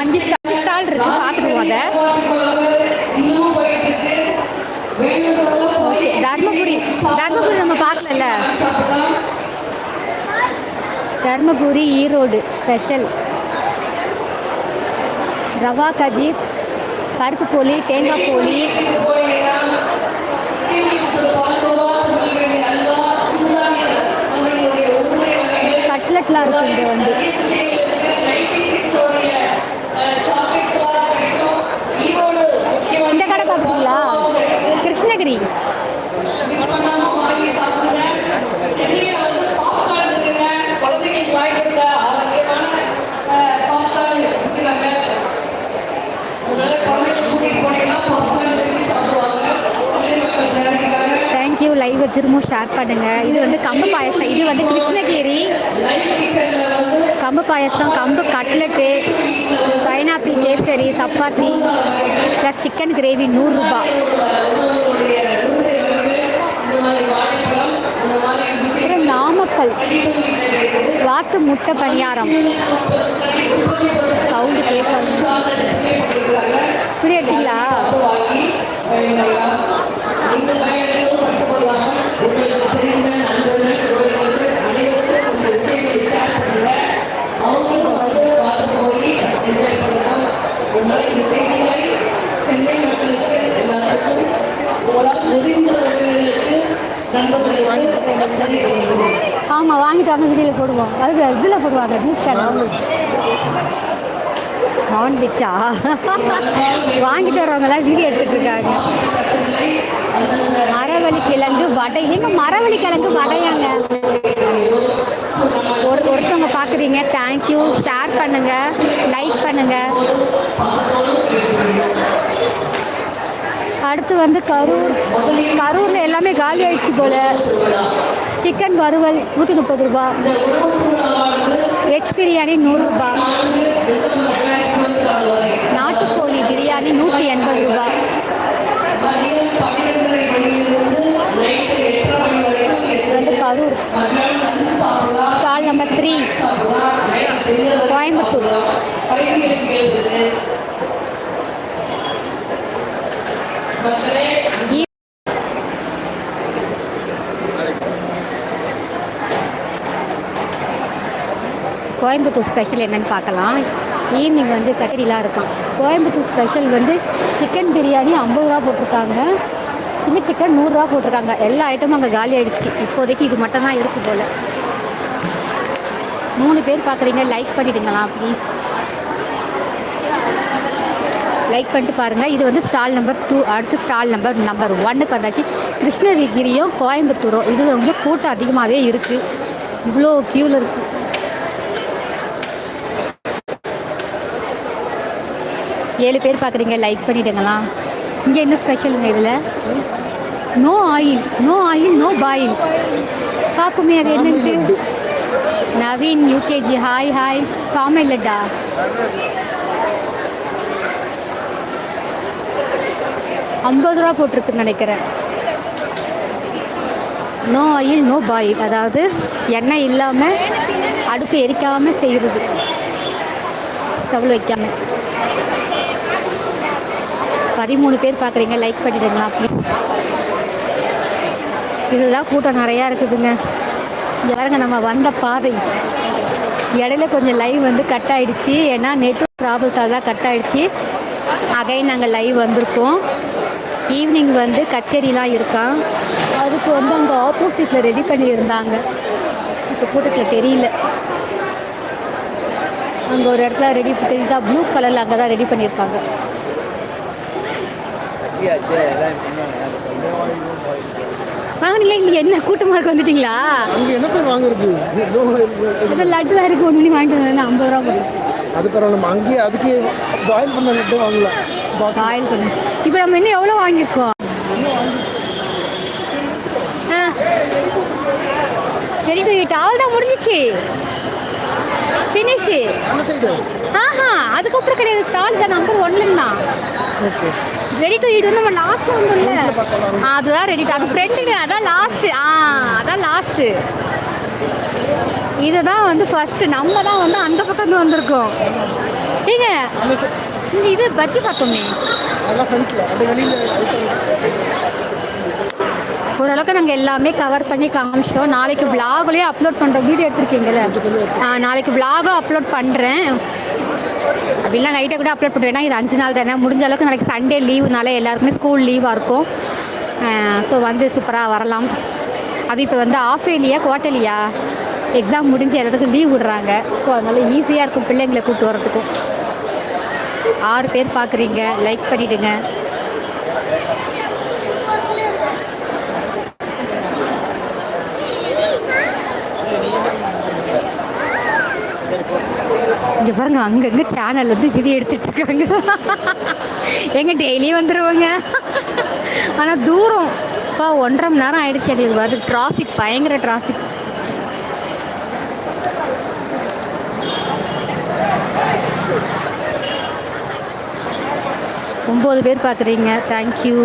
அஞ்சு ஸ்டால் இருக்கு பார்த்துட்டு போத தர்மபுரி தர்மபுரி நம்ம பார்க்கலல்ல? தர்மபுரி ஈரோடு ஸ்பெஷல் ரவா கஜீர் பருப்பு போலி தேங்காய் போலி. கட்லெட்லாம் இருக்கு இங்கே வந்து. லைவை திரும்ப ஷேர் பண்ணுங்க. இது வந்து கம்பு பாயசம். இது வந்து கிருஷ்ணகிரி. கம்பு பாயசம் கம்பு cutlet pineapple kesari chapati plus chicken gravy நூறுரூபா நாமக்கல். வாத்து முட்டை பணியாரம். சவுண்டு கேட்கணும் புரியுதுங்களா? ஆமாம் வாங்கிட்டு வாங்க வீடியோவில் போடுவோம். அதுக்கு இதில் போடுவாங்க நியூஸ் சேனல் நான்வெஜ்ஜா வாங்கிட்டு வரவங்களாம் வீடியோ எடுத்துகிட்டு இருக்காங்க மரவள்ளி கிழங்கு வடை. எங்கள் மரவள்ளி கிழங்கு வடையாங்க? ஒரு ஒருத்தவங்க பார்க்குறீங்க தேங்க்யூ ஷேர் பண்ணுங்கள் லைக் பண்ணுங்கள் அடுத்து வந்து கரூர். கரூரில் எல்லாமே காலி ஆயிடுச்சு போல. சிக்கன் வறுவல் நூற்றி முப்பது ரூபா. வெஜ் பிரியாணி நூறுரூபா நாட்டுக்கோழி பிரியாணி நூற்றி எண்பது ரூபா. வந்து Karur. Stall number three Coimbatore ஈ- கோயம்புத்தூர் ஸ்பெஷல் என்னன்னு பார்க்கலாம். ஈவினிங் வந்து கத்திரிலாம் இருக்கான் கோயம்புத்தூர் ஸ்பெஷல் வந்து சிக்கன் பிரியாணி ஐம்பது ரூபா போட்டிருக்காங்க. சில்லி சிக்கன் நூறுரூவா போட்டிருக்காங்க. எல்லா ஐட்டமும் அங்கே காலி ஆகிடுச்சு இப்போதைக்கு இது மட்டும் தான் இருக்கு போல். மூணு பேர் பார்க்குறீங்க. லைக் பண்ணிவிடுங்களா ப்ளீஸ் லைக் பண்ணிட்டு பாருங்கள் இது வந்து ஸ்டால் நம்பர் டூ அடுத்து ஸ்டால் நம்பர் நம்பர் ஒன்னுக்கு வந்தாச்சு. கிருஷ்ணகிரியும் கோயம்புத்தூரும். இது ரொம்ப கூட்டம் அதிகமாகவே இருக்குது இவ்வளோ க்யூவில் இருக்குது ஏழு பேர் பார்க்குறீங்க லைக் பண்ணிடுங்களா? இங்கே என்ன ஸ்பெஷலுங்க இதில்? No oil no oil no boil பார்ப்போமே அது என்னன்ட்டு. நவீன் யூகேஜி ஹாய் ஹாய் சாமை லட்டா? ஐம்பது ரூபா போட்டிருக்குன்னு நினைக்கிறேன். நோ ஆயில் நோ பாயில் அதாவது எண்ணெய் இல்லாமல் அடுப்பு எரிக்காமல் செய்கிறது ஸ்டவ்வில் வைக்காமல் பதிமூணு பேர் பார்க்குறீங்க லைக் பண்ணிவிடுங்களா ப்ளீஸ் இதுதான் கூட்டம் நிறையா இருக்குதுங்க. இங்கே பாருங்க நம்ம வந்த பாதை. இடையில கொஞ்சம் லைவ் வந்து கட் ஆகிடுச்சு ஏன்னா நெட்ஒர்க் ப்ராப்ளத்தால் தான் கட் ஆயிடுச்சு. அகைன் நாங்கள் லைவ் வந்திருக்கோம். ஈவினிங் வந்து கச்சேரிலாம் இருக்கான் அதுக்கு வந்து அங்கே ஆப்போசிட்டில் ரெடி பண்ணியிருந்தாங்க. இப்போ கூட்டத்தில் தெரியல. அங்கே ஒரு இடத்துல ரெடி தெரியுதா? ப்ளூ கலரில் அங்கே தான் ரெடி பண்ணியிருக்காங்க வாங்கினீங்களா? இல்லை என்ன கூட்டமாக இருக்கு வந்துட்டீங்களா? இங்கே என்ன பேர் வாங்குறது? இந்த லட்டுலாம் இருக்கு ஒன்று ஒன்று வாங்கிட்டு வந்தேன் ஐம்பது ரூபா போடுது அது பரவாயில்ல நம்ம அங்கேயே அதுக்கு பாயில் பண்ண லட்டு வாங்கலாம். பாக்ஸ் ஆயில் பண்ணி. இப்போ நம்ம இன்னும் எவ்வளோ வாங்கியிருக்கோம்? ஆ. ரெடி டு ஈட் ஆல் தான் முடிஞ்சிச்சு. ஃபினிஷு அந்த சைடு ஆஹா அதுக்கப்புறம் கிடையாது. ஸ்டால் தான் நம்பர் ஒன்லன்னா ஓகே ரெடி டு ஈட் வந்து நம்ம லாஸ்ட் ஆ, அதுதான் ரெடி டு அது ஃப்ரெண்டு அதான் லாஸ்ட்டு ஆ அதான் லாஸ்ட்டு இதுதான் வந்து ஃபர்ஸ்ட் நம்ம தான் வந்து அந்த பக்கம் இருந்து வந்திருக்கோம். ஏங்க இது பத்தி பார்த்தோமே. அதெல்லாம் ஃப்ரண்ட்டில் அப்படியே வெளியில் ஓரளவுக்கு நாங்கள் எல்லாமே கவர் பண்ணி காமிச்சிட்டோம். நாளைக்கு விலாகுலேயும் அப்லோட் பண்ணுறோம் வீடியோ எடுத்திருக்கீங்கல்ல? நாளைக்கு விலாகும் அப்லோட் பண்ணுறேன் அப்படிலாம் நைட்டை கூட அப்லோட் பண்ணுவேன் இது அஞ்சு நாள் தானே. முடிஞ்ச அளவுக்கு நாளைக்கு சண்டே லீவுனால எல்லாருக்குமே ஸ்கூல் லீவாக இருக்கும். ஸோ வந்து சூப்பராக வரலாம். அது இப்போ வந்து ஆஃப் இயர்லியா குவார்டர்லியா எக்ஸாம் முடிஞ்சு எல்லாத்துக்கும் லீவ் விடுறாங்க. ஸோ அதனால் ஈஸியாக இருக்கும் பிள்ளைங்களை கூப்பிட்டு வரதுக்கும் ஆறு பேர் பார்க்குறீங்க லைக் பண்ணிவிடுங்க இங்கே பாருங்க அங்கங்கே சேனல் வந்து விதி எடுத்துட்டு இருக்காங்க எங்க டெய்லி வந்துடுவாங்க ஆனால் தூரம். இப்போ ஒன்றரை மணி நேரம் ஆயிடுச்சு எங்களுக்கு. வருது டிராஃபிக் பயங்கர டிராஃபிக் ஒம்பது பேர் பார்க்குறீங்க தேங்க்யூ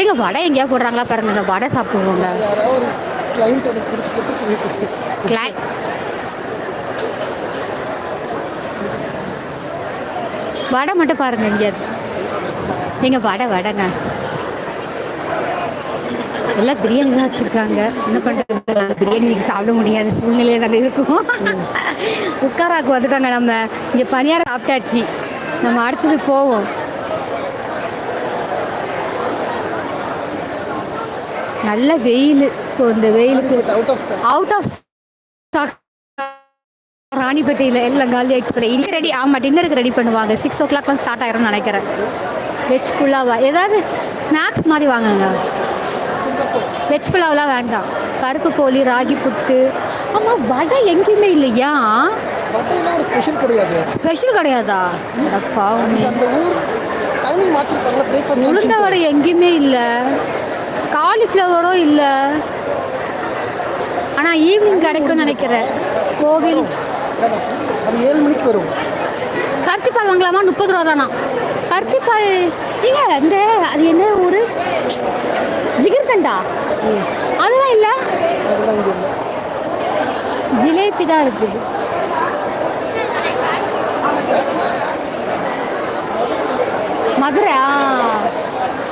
எங்க வடை எங்கேயா போடுறாங்களா பாருங்க. வடை சாப்பிடுவோங்க. கிளைண்ட் வடை மட்டும் பாருங்க எங்கேயாவது எங்க வடை வடைங்க. எல்லாம் பிரியாணி தான் வச்சுருக்காங்க. என்ன பண்ணுறது நாங்கள் பிரியாணி சாப்பிட முடியாத சூழ்நிலையில் நாங்கள் இருக்கோம். உட்காராக்கு வந்துட்டாங்க நம்ம. இங்கே பனியாரம் சாப்பிட்டாச்சு. நம்ம அடுத்தது போவோம். நல்ல வெயில். ஸோ இந்த வெயிலுக்கு out of stock out of stock ராணிப்பேட்டையில் எல்லாம் காலி எக்ஸ்பிரஸ் இன்னைக்கு ரெடி ஆமாம் டின்னருக்கு ரெடி பண்ணுவாங்க. சிக்ஸ் ஓ கிளாக்லாம் ஸ்டார்ட் ஆயிரும்னு நினைக்கிறேன். வெஜ் புலாவா ஏதாவது ஸ்நாக்ஸ் மாதிரி வாங்குங்க. வெஜ் புலாவெலாம் வேண்டாம். பருப்பு போலி ராகி புட்டு. ஆமாம் வடை எங்கேயுமே இல்லையா? ஸ்பெஷல் கிடையாது. ஸ்பெஷல் கிடையாதா? உளுந்த வடை எங்கேயுமே இல்லை. காலிஃப்ளவரும் இல்லை. ஆனால் ஈவினிங் கிடைக்கும்னு நினைக்கிறேன். கோவில் அது ஏழு மணிக்கு வரும். பருத்திப்பால் வாங்கலாமா? முப்பது ரூபா தானா? பருத்திப்பால் ஏங்க இந்த அது என்ன ஊர்? ஜிகிர்தண்டா அதெல்லாம் இல்லை? ஜிலேபி தான் இருக்குது மதுரை ஆ.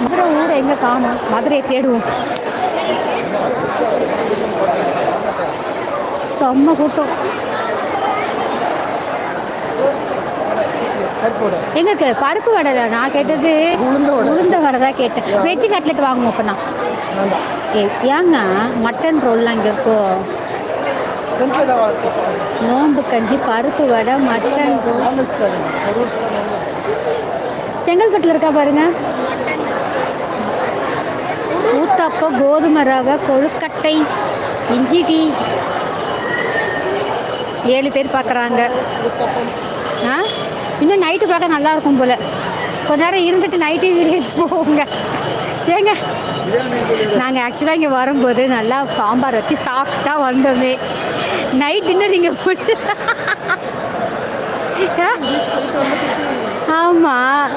மதுரை ஊரை எங்கே காணும்? மதுரையை தேடுவோம். செம்ம கூட்டம். ஏர்போர்ட் எங்க இருக்கு? பருப்பு வடை தான். நான் கேட்டது உளுந்த வடை. உளுந்த வடை தான் கேட்டேன். வெஜ் கட்லெட் வாங்குவோம் அப்போ நான் ஏ ஏங்க மட்டன் ரோல்லாம் இங்கே இருக்கோ? ஃப்ரண்ட்டில் தான் வரும் நோம்பு கஞ்சி பருப்பு வடை மட்டன் செங்கல்பட்டில் இருக்கா பாருங்க. ஊத்தாப்பம் கோதுமை ரவை கொழுக்கட்டை இஞ்சி டீ. ஏழு பேர் பார்க்குறாங்க ஆ? இன்னும் நைட்டு பார்க்க நல்லா இருக்கும் போல. கொஞ்ச நேரம் இருந்துட்டு நைட்டு வில்லேஜ் போவோங்க ஏங்க? நாங்கள் ஆக்சுவலாக இங்கே வரும்போது நல்லா சாம்பார் வச்சு சாப்பிட்டா வந்தோமே. நைட் டின்னர் இங்கே போட்டு. ஆமாம்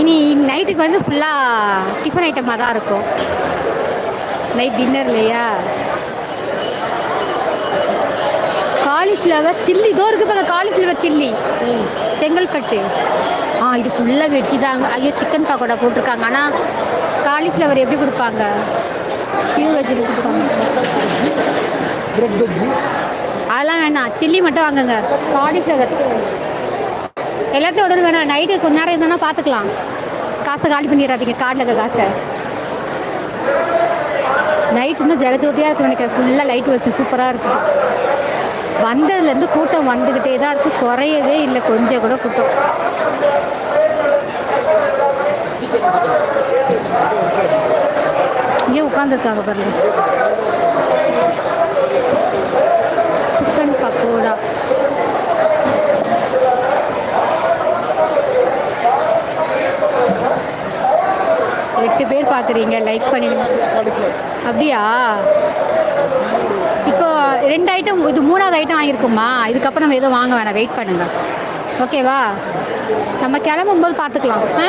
இனி நைட்டுக்கு வந்து ஃபுல்லாக டிஃபன் ஐட்டமாக தான் இருக்கும். நைட் டின்னர் இல்லையா? காலிஃப்ளவர் சில்லி இதோ இருக்கு பாருங்க காலிஃப்ளவர் சில்லி. செங்கல்பட்டு. ஆ இது ஃபுல்லாக வெஜ்ஜு தாங்க ஐயோ சிக்கன் பக்கோடா போட்டிருக்காங்க. ஆனால் காலிஃப்ளவர் எப்படி கொடுப்பாங்க? பியூர் வெஜ்ஜில் கொடுப்பாங்க. அதெல்லாம் வேணாம். சில்லி மட்டும் வாங்குங்க. காலிஃப்ளவர். எல்லாத்தையும் உடனே வேணாம். நைட்டு கொஞ்ச நேரம் இருந்தால் பார்த்துக்கலாம் காசை காலி பண்ணிடாதீங்க. கார்டில் இருக்க காசை. நைட் இன்னும் ஜெகஜோதியாக இருக்கு நினைக்கிறேன். ஃபுல்லாக லைட் வச்சு சூப்பராக இருக்கும் வந்ததுலேருந்து கூட்டம் வந்துக்கிட்டே தான் இருக்குது குறையவே இல்லை. கொஞ்சம் கூட கூட்டம். இங்கே உட்காந்துருக்காங்க பாருங்க. சிக்கன் பக்கோடா. எட்டு பேர் பார்க்குறீங்க. லைக் பண்ணிடுங்க. அப்படியா? ரெண்டு ஐட்டம் இது மூணாவது ஐட்டம் வாங்கியிருக்குமா இதுக்கப்புறம் நம்ம எதுவும் வாங்க வேணாம். வெயிட் பண்ணுங்கள் ஓகேவா நம்ம கிளம்பும்போது பார்த்துக்கலாம். ஆ?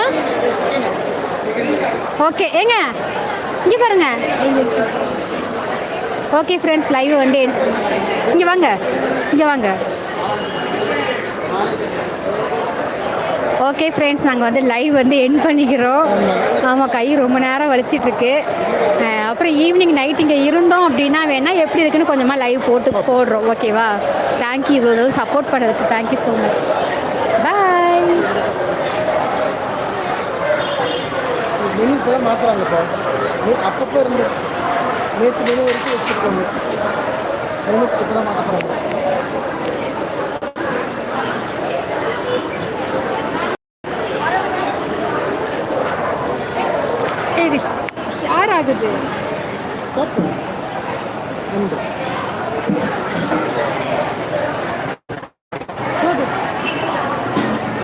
ஓகே ஏங்க? இங்கே பாருங்க. ஓகே ஃப்ரெண்ட்ஸ் லைவ் வந்து இங்கே வாங்க. இங்கே வாங்க. ஓகே ஃப்ரெண்ட்ஸ் நாங்கள் வந்து லைவ் வந்து என் பண்ணிக்கிறோம். ஆமாம் கை ரொம்ப நேரம் வலிச்சிட்ருக்கு. அப்புறம் ஈவினிங் நைட் இங்கே இருந்தோம் அப்படின்னா வேணால் எப்படி இருக்குன்னு கொஞ்சமாக லைவ் போட்டு போடுறோம். ஓகேவா தேங்க்யூ இவ்வளோ சப்போர்ட் பண்ணதுக்கு thank you so much bye menu இப்போ. தான் மாற்றுறாங்கப்பா அப்பப்போ இருந்து நேற்று மெனு வரைக்கும் வச்சுருக்கோங்க மெனு இப்போ தான் மாற்ற போகிறாங்க இது ஷேர் ஆகுது ஸ்டார்ட் பண்ணு ரெண்டு